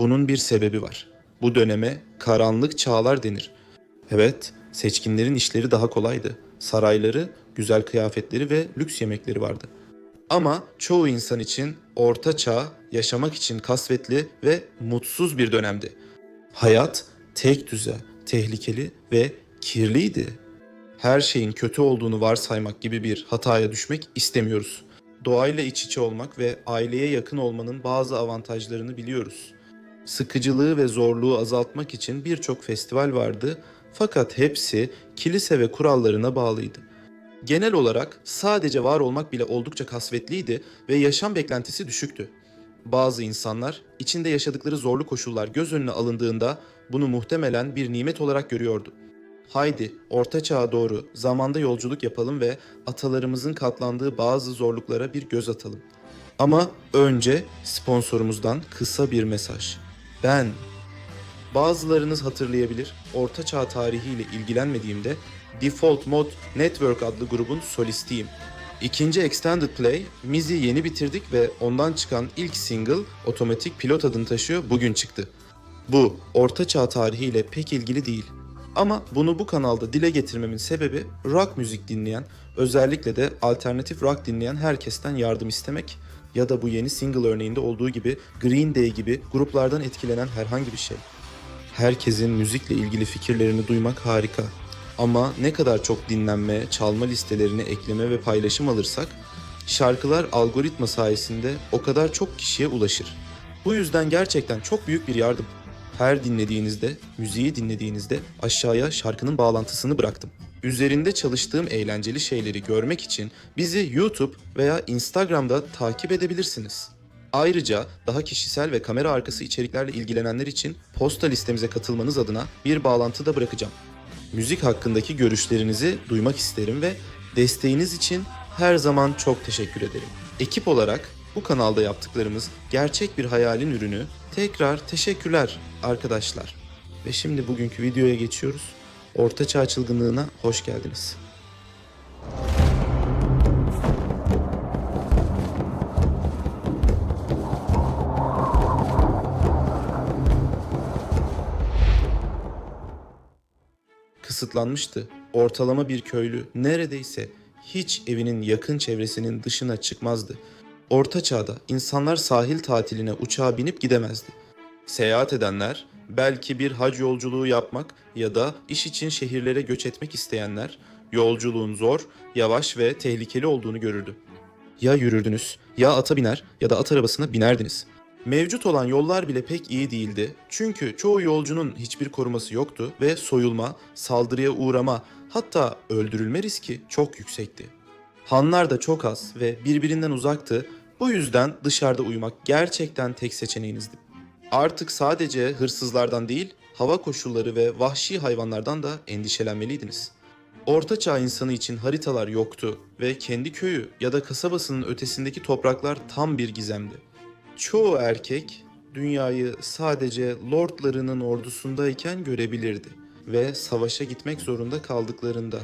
Bunun bir sebebi var. Bu döneme karanlık çağlar denir. Evet, seçkinlerin işleri daha kolaydı. Sarayları, güzel kıyafetleri ve lüks yemekleri vardı. Ama çoğu insan için orta çağ yaşamak için kasvetli ve mutsuz bir dönemdi. Hayat tek düze, tehlikeli ve kirliydi. Her şeyin kötü olduğunu varsaymak gibi bir hataya düşmek istemiyoruz. Doğayla iç içe olmak ve aileye yakın olmanın bazı avantajlarını biliyoruz. Sıkıcılığı ve zorluğu azaltmak için birçok festival vardı fakat hepsi kilise ve kurallarına bağlıydı. Genel olarak sadece var olmak bile oldukça kasvetliydi ve yaşam beklentisi düşüktü. Bazı insanlar içinde yaşadıkları zorlu koşullar göz önüne alındığında bunu muhtemelen bir nimet olarak görüyordu. Haydi orta çağa doğru zamanda yolculuk yapalım ve atalarımızın katlandığı bazı zorluklara bir göz atalım. Ama önce sponsorumuzdan kısa bir mesaj. Ben Bazılarınız hatırlayabilir, Orta Çağ tarihiyle ilgilenmediğimde Default Mode Network adlı grubun solistiyim. İkinci Extended Play, Mizi yeni bitirdik ve ondan çıkan ilk single Otomatik Pilot adını taşıyor, bugün çıktı. Bu, Orta Çağ tarihiyle pek ilgili değil. Ama bunu bu kanalda dile getirmemin sebebi rock müzik dinleyen, özellikle de alternatif rock dinleyen herkesten yardım istemek ya da bu yeni single örneğinde olduğu gibi Green Day gibi gruplardan etkilenen herhangi bir şey. Herkesin müzikle ilgili fikirlerini duymak harika. Ama ne kadar çok dinlenme, çalma listelerine ekleme ve paylaşım alırsak, şarkılar algoritma sayesinde o kadar çok kişiye ulaşır. Bu yüzden gerçekten çok büyük bir yardım. Her dinlediğinizde, müziği dinlediğinizde aşağıya şarkının bağlantısını bıraktım. Üzerinde çalıştığım eğlenceli şeyleri görmek için bizi YouTube veya Instagram'da takip edebilirsiniz. Ayrıca daha kişisel ve kamera arkası içeriklerle ilgilenenler için posta listemize katılmanız adına bir bağlantı da bırakacağım. Müzik hakkındaki görüşlerinizi duymak isterim ve desteğiniz için her zaman çok teşekkür ederim. Ekip olarak bu kanalda yaptıklarımız gerçek bir hayalin ürünü. Tekrar teşekkürler arkadaşlar. Ve şimdi bugünkü videoya geçiyoruz. Orta Çağ çılgınlığına hoş geldiniz. kısıtlanmıştı. Ortalama bir köylü neredeyse hiç evinin yakın çevresinin dışına çıkmazdı. Orta çağda insanlar sahil tatiline uçağa binip gidemezdi. Seyahat edenler, belki bir hac yolculuğu yapmak ya da iş için şehirlere göç etmek isteyenler, yolculuğun zor, yavaş ve tehlikeli olduğunu görürdü. Ya yürürdünüz, ya ata biner ya da at arabasına binerdiniz. Mevcut olan yollar bile pek iyi değildi. Çünkü çoğu yolcunun hiçbir koruması yoktu ve soyulma, saldırıya uğrama, hatta öldürülme riski çok yüksekti. Hanlar da çok az ve birbirinden uzaktı. Bu yüzden dışarıda uyumak gerçekten tek seçeneğinizdi. Artık sadece hırsızlardan değil, hava koşulları ve vahşi hayvanlardan da endişelenmeliydiniz. Orta Çağ insanı için haritalar yoktu ve kendi köyü ya da kasabasının ötesindeki topraklar tam bir gizemdi. Çoğu erkek dünyayı sadece lordlarının ordusundayken görebilirdi ve savaşa gitmek zorunda kaldıklarında.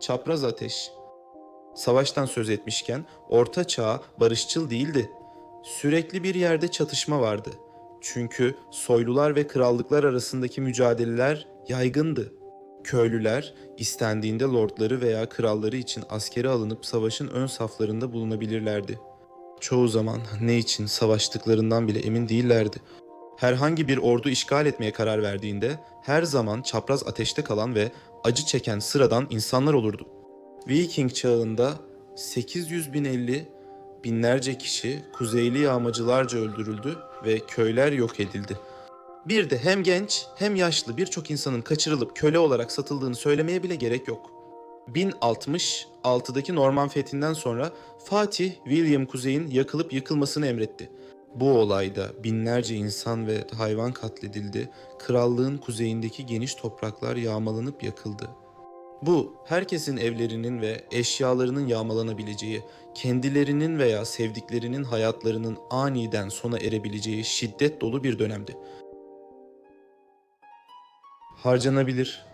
Çapraz ateş. Savaştan söz etmişken Orta Çağ barışçıl değildi. Sürekli bir yerde çatışma vardı. Çünkü soylular ve krallıklar arasındaki mücadeleler yaygındı. Köylüler istendiğinde lordları veya kralları için askere alınıp savaşın ön saflarında bulunabilirlerdi. Çoğu zaman ne için savaştıklarından bile emin değillerdi. Herhangi bir ordu işgal etmeye karar verdiğinde her zaman çapraz ateşte kalan ve acı çeken sıradan insanlar olurdu. Viking çağında 800 bin elli binlerce kişi kuzeyli yağmacılarca öldürüldü ve köyler yok edildi. Bir de hem genç hem yaşlı birçok insanın kaçırılıp köle olarak satıldığını söylemeye bile gerek yok. 1066'daki Norman fethinden sonra Fatih William Kuzey'in yakılıp yıkılmasını emretti. Bu olayda binlerce insan ve hayvan katledildi, krallığın kuzeyindeki geniş topraklar yağmalanıp yakıldı. Bu, herkesin evlerinin ve eşyalarının yağmalanabileceği, kendilerinin veya sevdiklerinin hayatlarının aniden sona erebileceği şiddet dolu bir dönemdi harcanabilir.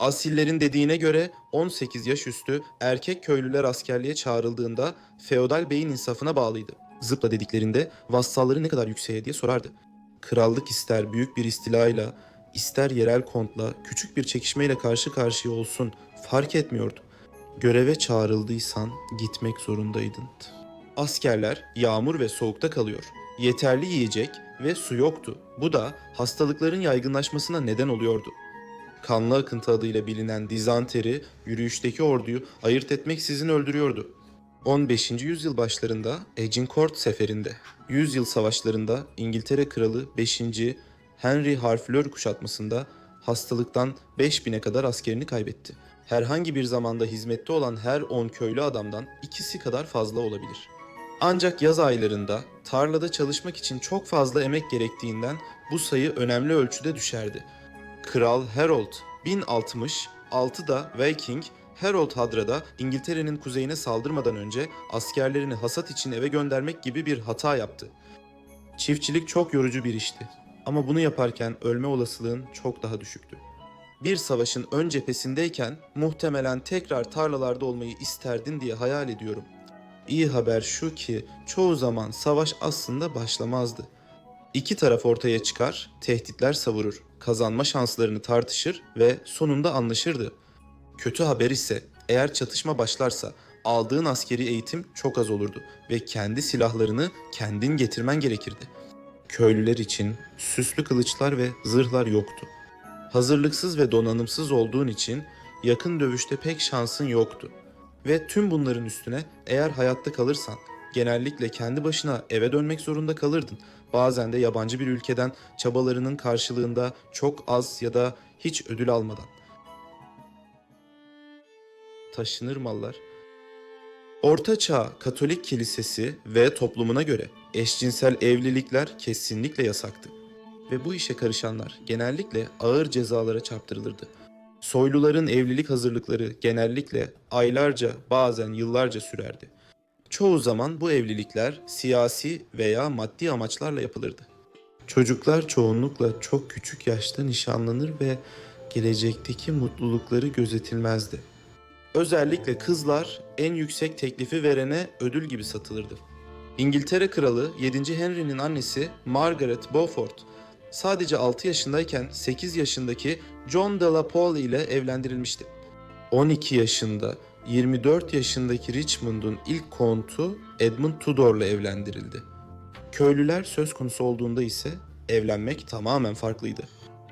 Asillerin dediğine göre 18 yaş üstü erkek köylüler askerliğe çağrıldığında feodal beyin insafına bağlıydı. Zıpla dediklerinde vassalları ne kadar yükseğe diye sorardı. Krallık ister büyük bir istilayla, ister yerel kontla, küçük bir çekişmeyle karşı karşıya olsun fark etmiyordu. Göreve çağrıldıysan gitmek zorundaydın. Askerler yağmur ve soğukta kalıyor. Yeterli yiyecek ve su yoktu. Bu da hastalıkların yaygınlaşmasına neden oluyordu. Kanlı akıntı adıyla bilinen dizanteri yürüyüşteki orduyu ayırt etmeksizin öldürüyordu. 15. yüzyıl başlarında Agincourt seferinde, yüzyıl savaşlarında İngiltere Kralı 5. Henry Harfleur kuşatmasında hastalıktan 5000'e kadar askerini kaybetti. Herhangi bir zamanda hizmette olan her 10 köylü adamdan ikisi kadar fazla olabilir. Ancak yaz aylarında tarlada çalışmak için çok fazla emek gerektiğinden bu sayı önemli ölçüde düşerdi. Kral Harold 1060, 6 da Viking Harold Hadra'da İngiltere'nin kuzeyine saldırmadan önce askerlerini hasat için eve göndermek gibi bir hata yaptı. Çiftçilik çok yorucu bir işti ama bunu yaparken ölme olasılığın çok daha düşüktü. Bir savaşın ön cephesindeyken muhtemelen tekrar tarlalarda olmayı isterdin diye hayal ediyorum. İyi haber şu ki çoğu zaman savaş aslında başlamazdı. İki taraf ortaya çıkar, tehditler savurur, kazanma şanslarını tartışır ve sonunda anlaşırdı. Kötü haber ise eğer çatışma başlarsa aldığın askeri eğitim çok az olurdu ve kendi silahlarını kendin getirmen gerekirdi. Köylüler için süslü kılıçlar ve zırhlar yoktu. Hazırlıksız ve donanımsız olduğun için yakın dövüşte pek şansın yoktu. Ve tüm bunların üstüne eğer hayatta kalırsan genellikle kendi başına eve dönmek zorunda kalırdın. Bazen de yabancı bir ülkeden çabalarının karşılığında çok az ya da hiç ödül almadan. Taşınır mallar. Orta Çağ Katolik Kilisesi ve toplumuna göre eşcinsel evlilikler kesinlikle yasaktı. Ve bu işe karışanlar genellikle ağır cezalara çarptırılırdı. Soyluların evlilik hazırlıkları genellikle aylarca bazen yıllarca sürerdi. Çoğu zaman bu evlilikler siyasi veya maddi amaçlarla yapılırdı. Çocuklar çoğunlukla çok küçük yaşta nişanlanır ve gelecekteki mutlulukları gözetilmezdi. Özellikle kızlar en yüksek teklifi verene ödül gibi satılırdı. İngiltere Kralı 7. Henry'nin annesi Margaret Beaufort sadece 6 yaşındayken 8 yaşındaki John de la Pole ile evlendirilmişti. 12 yaşında 24 yaşındaki Richmond'un ilk kontu Edmund Tudor'la evlendirildi. Köylüler söz konusu olduğunda ise evlenmek tamamen farklıydı.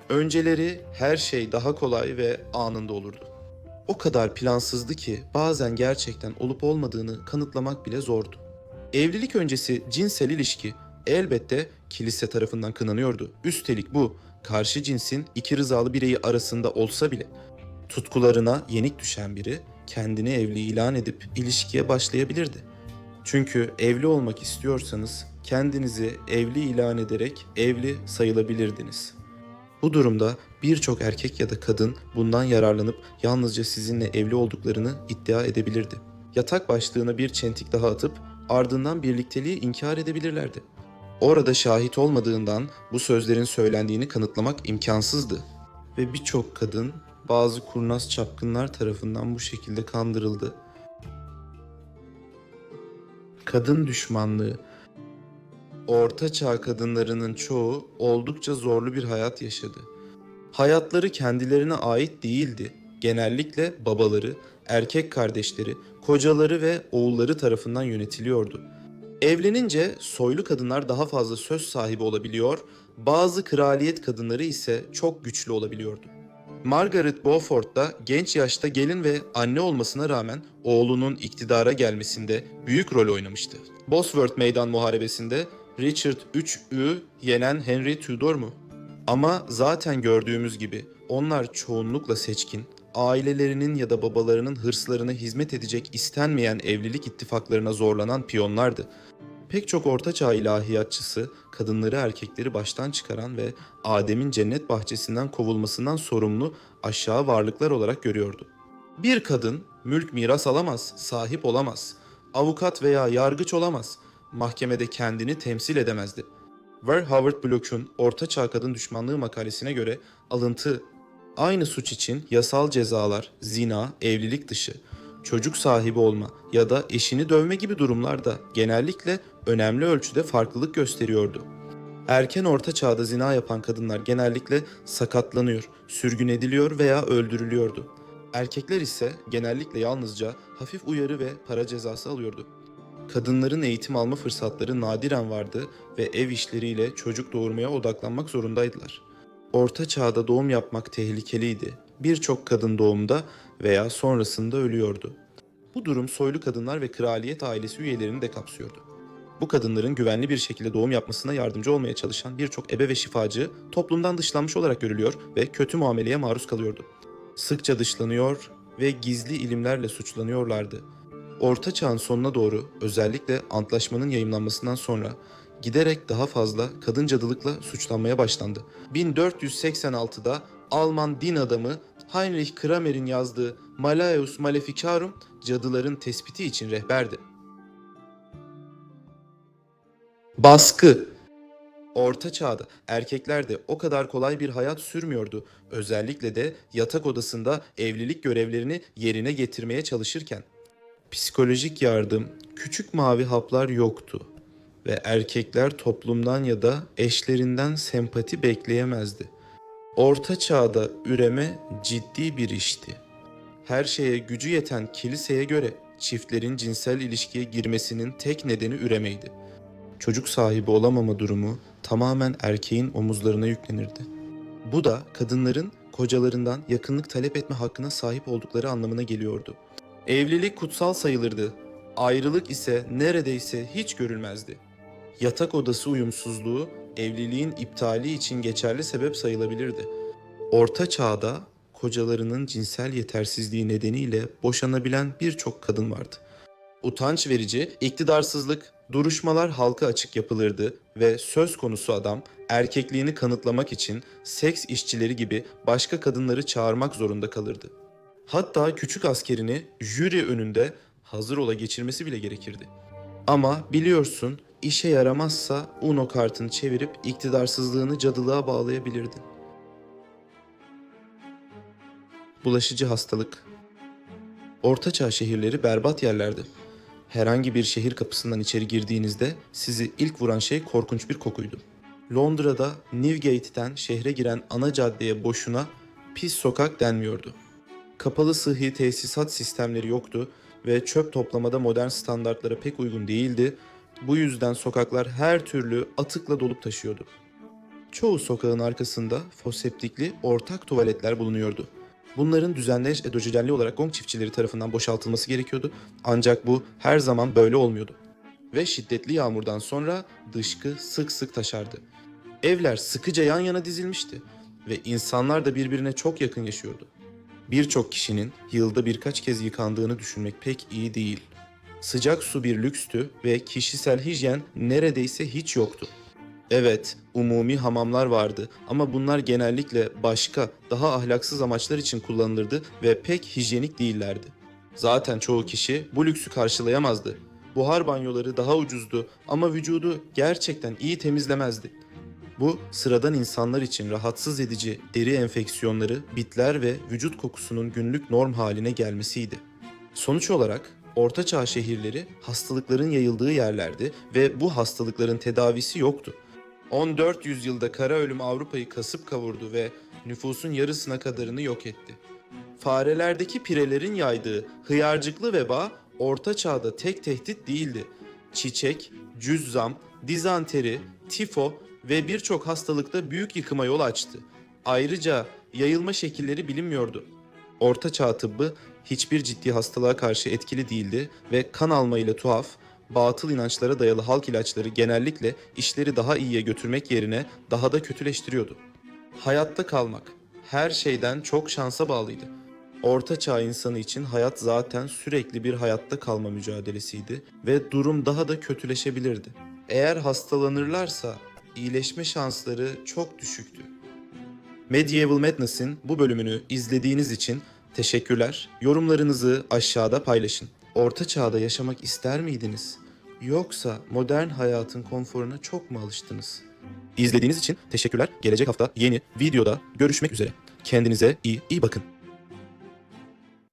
Önceleri her şey daha kolay ve anında olurdu. O kadar plansızdı ki bazen gerçekten olup olmadığını kanıtlamak bile zordu. Evlilik öncesi cinsel ilişki elbette kilise tarafından kınanıyordu. Üstelik bu karşı cinsin iki rızalı bireyi arasında olsa bile tutkularına yenik düşen biri kendini evli ilan edip ilişkiye başlayabilirdi. Çünkü evli olmak istiyorsanız kendinizi evli ilan ederek evli sayılabilirdiniz. Bu durumda birçok erkek ya da kadın bundan yararlanıp yalnızca sizinle evli olduklarını iddia edebilirdi. Yatak başlığına bir çentik daha atıp ardından birlikteliği inkar edebilirlerdi. Orada şahit olmadığından bu sözlerin söylendiğini kanıtlamak imkansızdı. Ve birçok kadın bazı kurnaz çapkınlar tarafından bu şekilde kandırıldı. Kadın düşmanlığı Orta çağ kadınlarının çoğu oldukça zorlu bir hayat yaşadı. Hayatları kendilerine ait değildi. Genellikle babaları, erkek kardeşleri, kocaları ve oğulları tarafından yönetiliyordu. Evlenince soylu kadınlar daha fazla söz sahibi olabiliyor, bazı kraliyet kadınları ise çok güçlü olabiliyordu. Margaret Beaufort da genç yaşta gelin ve anne olmasına rağmen oğlunun iktidara gelmesinde büyük rol oynamıştı. Bosworth Meydan Muharebesi'nde Richard II'ü yenen Henry Tudor mu? Ama zaten gördüğümüz gibi onlar çoğunlukla seçkin, ailelerinin ya da babalarının hırslarına hizmet edecek istenmeyen evlilik ittifaklarına zorlanan piyonlardı. Pek çok ortaçağ ilahiyatçısı kadınları erkekleri baştan çıkaran ve Adem'in cennet bahçesinden kovulmasından sorumlu aşağı varlıklar olarak görüyordu. Bir kadın mülk miras alamaz, sahip olamaz, avukat veya yargıç olamaz, mahkemede kendini temsil edemezdi. Ver Howard Bloch'un Orta Çağ Kadın Düşmanlığı makalesine göre alıntı aynı suç için yasal cezalar, zina, evlilik dışı, çocuk sahibi olma ya da eşini dövme gibi durumlarda genellikle önemli ölçüde farklılık gösteriyordu. Erken orta çağda zina yapan kadınlar genellikle sakatlanıyor, sürgün ediliyor veya öldürülüyordu. Erkekler ise genellikle yalnızca hafif uyarı ve para cezası alıyordu. Kadınların eğitim alma fırsatları nadiren vardı ve ev işleriyle çocuk doğurmaya odaklanmak zorundaydılar. Orta çağda doğum yapmak tehlikeliydi. Birçok kadın doğumda veya sonrasında ölüyordu. Bu durum soylu kadınlar ve kraliyet ailesi üyelerini de kapsıyordu. Bu kadınların güvenli bir şekilde doğum yapmasına yardımcı olmaya çalışan birçok ebe ve şifacı toplumdan dışlanmış olarak görülüyor ve kötü muameleye maruz kalıyordu. Sıkça dışlanıyor ve gizli ilimlerle suçlanıyorlardı. Orta çağın sonuna doğru özellikle antlaşmanın yayımlanmasından sonra giderek daha fazla kadın cadılıkla suçlanmaya başlandı. 1486'da Alman din adamı Heinrich Kramer'in yazdığı Malleus Maleficarum cadıların tespiti için rehberdi. Baskı Orta çağda erkekler de o kadar kolay bir hayat sürmüyordu. Özellikle de yatak odasında evlilik görevlerini yerine getirmeye çalışırken. Psikolojik yardım, küçük mavi haplar yoktu ve erkekler toplumdan ya da eşlerinden sempati bekleyemezdi. Orta çağda üreme ciddi bir işti. Her şeye gücü yeten kiliseye göre çiftlerin cinsel ilişkiye girmesinin tek nedeni üremeydi. Çocuk sahibi olamama durumu tamamen erkeğin omuzlarına yüklenirdi. Bu da kadınların kocalarından yakınlık talep etme hakkına sahip oldukları anlamına geliyordu. Evlilik kutsal sayılırdı. Ayrılık ise neredeyse hiç görülmezdi. Yatak odası uyumsuzluğu evliliğin iptali için geçerli sebep sayılabilirdi. Orta çağda kocalarının cinsel yetersizliği nedeniyle boşanabilen birçok kadın vardı. Utanç verici, iktidarsızlık, duruşmalar halka açık yapılırdı ve söz konusu adam erkekliğini kanıtlamak için seks işçileri gibi başka kadınları çağırmak zorunda kalırdı. Hatta küçük askerini jüri önünde hazır ola geçirmesi bile gerekirdi. Ama biliyorsun işe yaramazsa Uno kartını çevirip iktidarsızlığını cadılığa bağlayabilirdin. Bulaşıcı hastalık Ortaçağ şehirleri berbat yerlerdi. Herhangi bir şehir kapısından içeri girdiğinizde sizi ilk vuran şey korkunç bir kokuydu. Londra'da Newgate'den şehre giren ana caddeye boşuna pis sokak denmiyordu. Kapalı sıhhi tesisat sistemleri yoktu ve çöp toplamada modern standartlara pek uygun değildi. Bu yüzden sokaklar her türlü atıkla dolup taşıyordu. Çoğu sokağın arkasında foseptikli ortak tuvaletler bulunuyordu. Bunların düzenli edojelli olarak gong çiftçileri tarafından boşaltılması gerekiyordu. Ancak bu her zaman böyle olmuyordu. Ve şiddetli yağmurdan sonra dışkı sık sık taşardı. Evler sıkıca yan yana dizilmişti ve insanlar da birbirine çok yakın yaşıyordu. Birçok kişinin yılda birkaç kez yıkandığını düşünmek pek iyi değil. Sıcak su bir lükstü ve kişisel hijyen neredeyse hiç yoktu. Evet, umumi hamamlar vardı ama bunlar genellikle başka, daha ahlaksız amaçlar için kullanılırdı ve pek hijyenik değillerdi. Zaten çoğu kişi bu lüksü karşılayamazdı. Buhar banyoları daha ucuzdu ama vücudu gerçekten iyi temizlemezdi. Bu sıradan insanlar için rahatsız edici deri enfeksiyonları, bitler ve vücut kokusunun günlük norm haline gelmesiydi. Sonuç olarak Orta Çağ şehirleri hastalıkların yayıldığı yerlerdi ve bu hastalıkların tedavisi yoktu. 14 yüzyılda kara ölüm Avrupa'yı kasıp kavurdu ve nüfusun yarısına kadarını yok etti. Farelerdeki pirelerin yaydığı hıyarcıklı veba orta çağda tek tehdit değildi. Çiçek, cüzzam, dizanteri, tifo ve birçok hastalıkta büyük yıkıma yol açtı. Ayrıca yayılma şekilleri bilinmiyordu. Orta çağ tıbbı hiçbir ciddi hastalığa karşı etkili değildi ve kan alma ile tuhaf, batıl inançlara dayalı halk ilaçları genellikle işleri daha iyiye götürmek yerine daha da kötüleştiriyordu. Hayatta kalmak her şeyden çok şansa bağlıydı. Orta çağ insanı için hayat zaten sürekli bir hayatta kalma mücadelesiydi ve durum daha da kötüleşebilirdi. Eğer hastalanırlarsa iyileşme şansları çok düşüktü. Medieval Madness'in bu bölümünü izlediğiniz için teşekkürler. Yorumlarınızı aşağıda paylaşın. Orta çağda yaşamak ister miydiniz? Yoksa modern hayatın konforuna çok mu alıştınız? İzlediğiniz için teşekkürler. Gelecek hafta yeni videoda görüşmek üzere. Kendinize iyi iyi bakın.